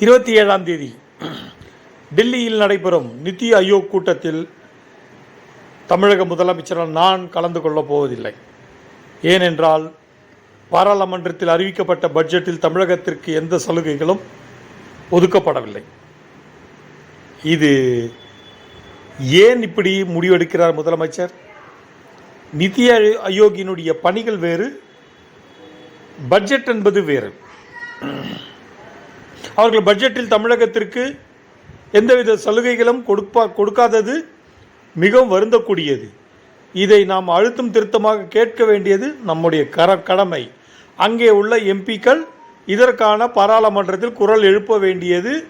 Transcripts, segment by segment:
இருபத்தி ஏழாம் தேதி டெல்லியில் நடைபெறும் நிதி ஆயோக் கூட்டத்தில் தமிழக முதலமைச்சரால் நான் கலந்து கொள்ளப் போவதில்லை. ஏனென்றால் பாராளுமன்றத்தில் அறிவிக்கப்பட்ட பட்ஜெட்டில் தமிழகத்திற்கு எந்த சலுகைகளும் ஒதுக்கப்படவில்லை. இது ஏன் இப்படி முடிவெடுக்கிறார் முதலமைச்சர்? நிதி ஆயோகினுடைய பணிகள் வேறு பட்ஜெட் என்பது வேறு. அவர்கள் பட்ஜெட்டில் தமிழகத்திற்கு எந்தவித சலுகைகளும் கொடுப்பா கொடுக்காதது மிகவும் வருந்தக்கூடியது. இதை நாம் அழுத்தம் திருத்தமாக கேட்க வேண்டியது நம்முடைய கர கடமை. அங்கே உள்ள எம்பிக்கள் இதற்கான பாராளுமன்றத்தில் குரல் எழுப்ப வேண்டியது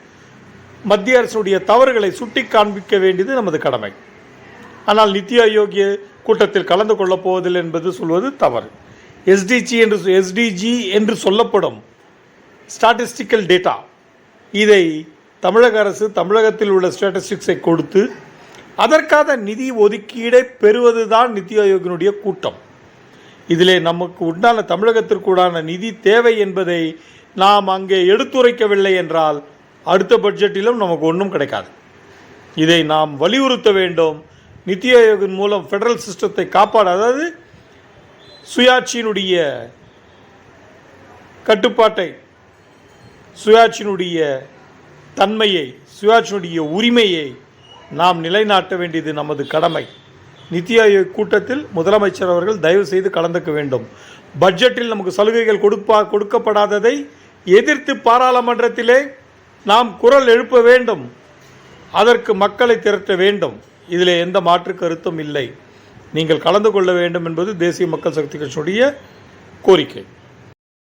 மத்திய அரசுடைய தவறுகளை சுட்டி காண்பிக்க வேண்டியது நமது கடமை. ஆனால் நித்தி ஆயோக் கூட்டத்தில் கலந்து கொள்ளப் போவதில்லை என்பது சொல்வது தவறு. எஸ்டிஜி என்று எஸ்டிஜி என்று சொல்லப்படும் ஸ்டாட்டிஸ்டிக்கல் டேட்டா இதை தமிழக அரசு தமிழகத்தில் உள்ள ஸ்டாட்டிஸ்டிக்ஸை கொடுத்து அதற்கான நிதி ஒதுக்கீடை பெறுவதுதான் நித்தி ஆயோக்கினுடைய கூட்டம். இதிலே நமக்கு உண்டான தமிழகத்திற்குடான நிதி தேவை என்பதை நாம் அங்கே எடுத்துரைக்கவில்லை என்றால் அடுத்த பட்ஜெட்டிலும் நமக்கு ஒன்றும் கிடைக்காது. இதை நாம் வலியுறுத்த வேண்டும். நித்தி ஆயோகின் மூலம் ஃபெடரல் சிஸ்டத்தை காப்பாட அதாவது சுயாட்சியினுடைய கட்டுப்பாட்டை சுயாட்சியினுடைய தன்மையை சுயாட்சியினுடைய உரிமையை நாம் நிலைநாட்ட வேண்டியது நமது கடமை. நித்தி ஆயோக் கூட்டத்தில் முதலமைச்சர் அவர்கள் தயவு செய்து கலந்துக்க வேண்டும். பட்ஜெட்டில் நமக்கு சலுகைகள் கொடுப்பா கொடுக்கப்படாததை எதிர்த்து பாராளுமன்றத்திலே நாம் குரல் எழுப்ப வேண்டும். அதற்கு மக்களை திரட்ட வேண்டும். இதில் எந்த மாற்று கருத்தும் இல்லை. நீங்கள் கலந்து கொள்ள வேண்டும் என்பது தேசிய மக்கள் சக்தி கட்சியுடைய கோரிக்கை.